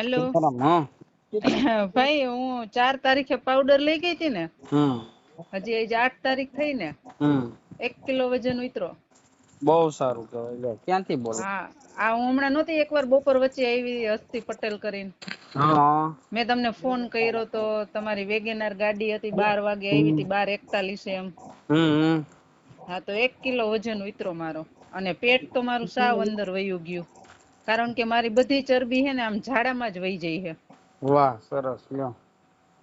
Hello. ભાઈ હું ચાર તારીખે પાવડર લઈ ગઈ હતી ને? હજી આજે આઠ તારીખ થઈ ને? એક કિલો વજન ઉતરો. બહુ સારું કહેવાય. ક્યાંથી બોલો? હા આ હું હમણાં નહોતી એકવાર બપોર વચ્ચે આવી હસ્તી પટેલ કરીને. હા. મેં તમને ફોન કર્યો તો તમારી વેગેનાર ગાડી હતી બાર વાગે આવી હતી બાર એકતાલીસ એમ. હા તો એક કિલો વજન ઉતરો મારો. અને પેટ તો મારું સાવ અંદર વયું ગયું. કારણ કે મારી બધી ચરબી છે ને આમ ઝાડામાં જ વહી જાય છે. વાહ સરસ લ્યો.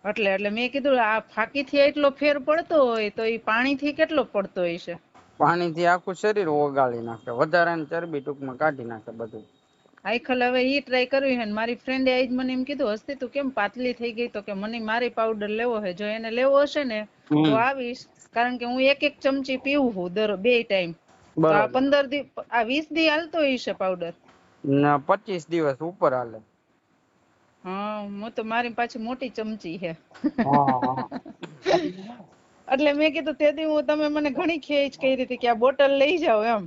એટલે એટલે મેં કીધું આ ફાકીથી એટલો ફેર પડતો હોય તો એ પાણી થી કેટલો પડતો હશે પાણીથી આખું શરીર ઓગાળી નાખે વધારાની ચરબી ટૂંકમાં કાઢી નાખે બધું. આઈખલ હવે ઈ ટ્રાય કરવી હે મારી ફ્રેન્ડે આજ મને એમ કીધું હસ્તી તું કેમ પાતળી થઈ ગઈ? તો કે મને મારી પાવડર લેવો છે જો એને લેવો હશે ને તો આવીશ. કારણ કે હું એક એક ચમચી પીવું છું દર બે ટાઈમ તો આ પંદર દી આ વીસ દી હાલતો હશે પાવડર પચીસ દિવસ ઉપર હાલે. હા હું તો મારી પાછી મોટી ચમચી છે હા એટલે મેં કીધું તે હું તમે મને ઘણી ખેંચ કરી હતી કે આ બોટલ લઈ જાઓ એમ.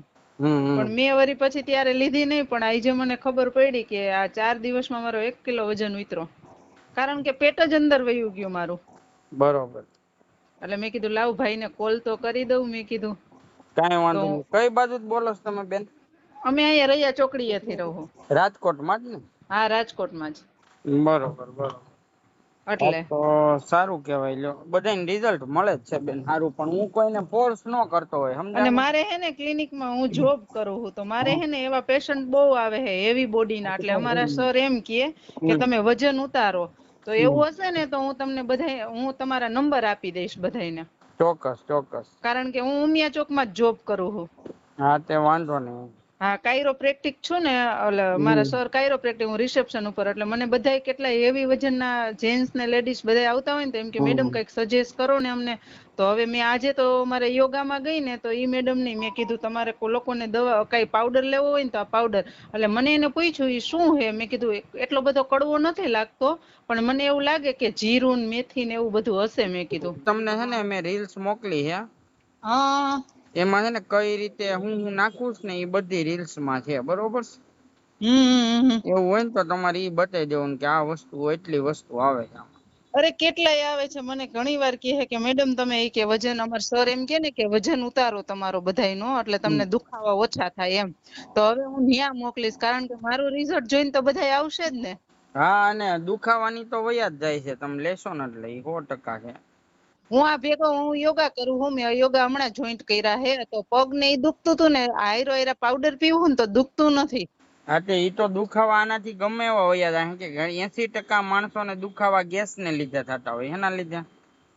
પણ મેં વળી પછી ત્યારે લીધી નહીં પણ આજે મને ખબર પડી કે આ ચાર દિવસમાં મારો એક કિલો વજન ઉતરો કારણ કે પેટ જ અંદર વયું ગયું મારું. બરોબર. એટલે મેં કીધું લાવ ભાઈને કોલ તો કરી દઉં મેં કીધું. કાંઈ વાંધો નહીં. કઈ બાજુ બોલો છો તમે બેન? અમે અહીંયા રૈયા ચોકડીએથી રહું રાજકોટમાં જ ને? હા રાજકોટમાં જ. બરોબર બરોબર. એટલે. તો સારું કહેવાય. લ્યો બધાને રિઝલ્ટ મળે જ છે બેન સારું. પણ હું કોઈને ફોર્સ ન કરતો હોય અને મારે હે ને ક્લિનિકમાં હું જોબ કરું છું તો મારે હે ને એવા પેશન્ટ બહુ આવે છે હેવી બોડીના એટલે અમારા સર એમ કહે કે તમે વજન ઉતારો. તો એવું હશે ને તો હું તમને બધાય હું તમારા નંબર આપી દઈશ બધાયને. ચોક્કસ ચોક્કસ. કારણ કે હું ઉમિયા ચોકમાં જ જોબ કરું છું હા તે વાંધો નહીં. હા કાયરોપ્રેક્ટિક છું ને ઓલે મારા સર કાયરોપ્રેક્ટિક હું રિસેપ્શન ઉપર એટલે મને બધાય કેટલા હેવી વજનના જેન્ટ્સ ને લેડીઝ બધા આવતા હોય ને તો એમ કે મેડમ કંઈક સજેસ્ટ કરો ને અમને. તો હવે મેં આજે તો મારે યોગામાં ગઈ ને તો ઈ મેડમની મેં કીધું તમારે લોકોને દવા કઈ પાવડર લેવો હોય ને તો આ પાવડર એટલે મને એને પૂછ્યું એ શું હે? મેં કીધું એટલો બધો કડવો નથી લાગતો પણ મને એવું લાગે કે જીરું ને મેથી ને એવું બધું હશે. મેં કીધું. તમને છે ને મેં રીલ્સ મોકલી હે. હા. એમાં છે ને કઈ રીતે હું હું નાખું ને એ બધી રીલ્સમાં છે? બરોબર એવું હોય ને તો તમારે એ બતાવી દેવું કે આ વસ્તુ એટલી વસ્તુ આવે છે અરે કેટલાય આવે છે મને ઘણી વાર કહે કે મેડમ તમે એ કે વજન અમાર સર એમ કે ને કે વજન ઉતારો તમારો બધાયનો એટલે તમને દુખાવા ઓછા થાય એમ. તો હવે હું ન્યા મોકલીશ કારણ કે મારું રિઝલ્ટ જોઈને તો બધાય આવશે જ ને. હા અને દુખાવાની તો વયા જ જાય છે તમે લેશો ને એટલે એ સો ટકા છે. હું આ ભેગો હું યોગા કરું હું મેં યોગા હમણાં જોઈન્ટ કર્યા હે તો પગ ને ઈ દુખતું હતું ને આયરો આયરા પાવડર પીવું ને તો દુખતું નથી. હા તે ઈ તો દુખાવા આનાથી ગમે એવા હોય કારણ કે એસી ટકા માણસોને દુખાવા ગેસ ને લીધે થતા હોય એના લીધે.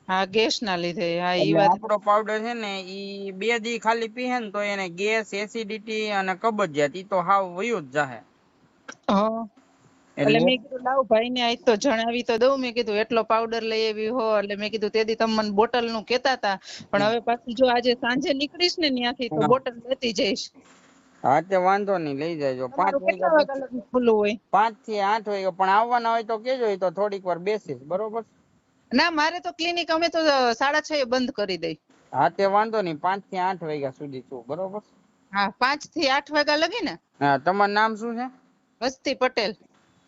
હા ગેસ ના લીધે હા ઈ એટલે વાત આપણો પાવડર છે ને ઈ બે દી ખાલી પીહે ને તો એને ગેસ એસિડિટી અને કબજિયાત ઈ તો હાવ વયું જ જાહે. હા. એટલે મેં કીધું લાવ ભાઈ ને આજ તો જણાવી તો દઉં. મેં કીધું એટલો પાવડર લઈ આવી હો. એટલે મેં કીધું તે દી તમે મને બોટલનું કેતા હતા પણ હવે પાછી જો આજે સાંજે નીકળીશ ને ત્યાંથી તો બોટલ લેતી જઈશ. હા તે વાંધો નહીં લઈ જાયજો પાંચ ખુલ્લું હોય? પાંચથી આઠ હોય પણ આવવાના હોય તો કેજો તો થોડીક વાર બેસીશ બરોબર? ના મારે તો ક્લિનિક અમે તો સાડા છ એ બંધ કરી દઈ. હા તે વાંધો નહીં પાંચથી આઠ વાગ્યા સુધી છું બરોબર? હા પાંચથી આઠ વાગ્યા લગી ને? હા તમારું નામ શું છે? વસ્તી પટેલ.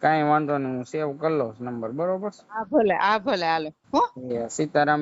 કાંઈ વાંધો નહીં હું સેવ કરી લઉં નંબર બરોબર? આ ભલે આ ભલે હાલો. હો? સીતારામ